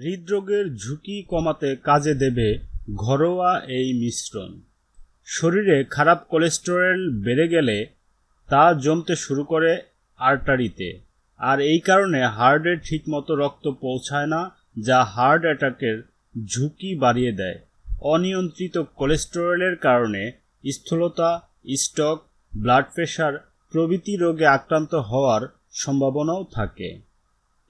হৃদরোগের ঝুঁকি কমাতে কাজে দেবে ঘরোয়া এই মিশ্রণ। শরীরে খারাপ কোলেস্টেরল বেড়ে গেলে তা জমতে শুরু করে আর্টারিতে, আর এই কারণে হার্টে ঠিকমতো রক্ত পৌঁছায় না, যা হার্ট অ্যাটাকের ঝুঁকি বাড়িয়ে দেয়। অনিয়ন্ত্রিত কোলেস্টেরলের কারণে স্থূলতা, স্টক, ব্লাড প্রেশার প্রভৃতি রোগে আক্রান্ত হওয়ার সম্ভাবনাও থাকে।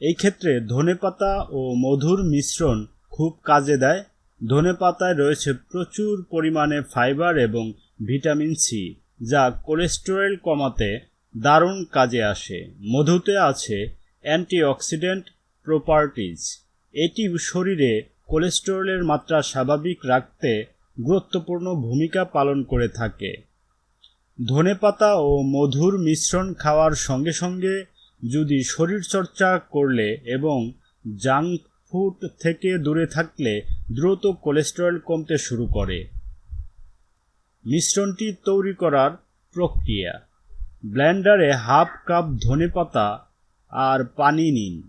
এই ক্ষেত্রে ধনেপাতা ও মধুর মিশ্রণ খুব কাজে দেয়। ধনেপাতায় রয়েছে প্রচুর পরিমাণে ফাইবার এবং ভিটামিন সি, যা কোলেস্টেরল কমাতে দারুণ কাজে আসে। মধুতে আছে অ্যান্টিঅক্সিডেন্ট প্রপার্টিজ। এটি শরীরে কোলেস্টেরলের মাত্রা স্বাভাবিক রাখতে গুরুত্বপূর্ণ ভূমিকা পালন করে থাকে। ধনেপাতা ও মধুর মিশ্রণ খাওয়ার সঙ্গে সঙ্গে যদি শরীরচর্চা করলে এবং জাঙ্ক ফুড থেকে দূরে থাকলে দ্রুত কোলেস্টেরল কমতে শুরু করে। মিশ্রণটি তৈরি করার প্রক্রিয়া। ব্ল্যান্ডারে হাফ কাপ ধনেপাতা আর পানি নিন।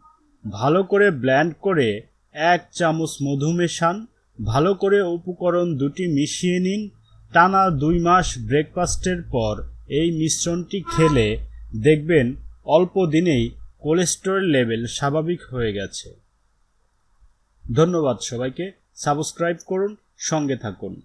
ভালো করে ব্ল্যান্ড করে এক চামচ মধু মেশান। ভালো করে উপকরণ দুটি মিশিয়ে নিন। টানা দুই মাস ব্রেকফাস্টের পর এই মিশ্রণটি খেলে দেখবেন অল্প দিনেই কোলেস্টেরল লেভেল স্বাভাবিক হয়ে গেছে। ধন্যবাদ সবাইকে। সাবস্ক্রাইব করুন সঙ্গে থাকুন।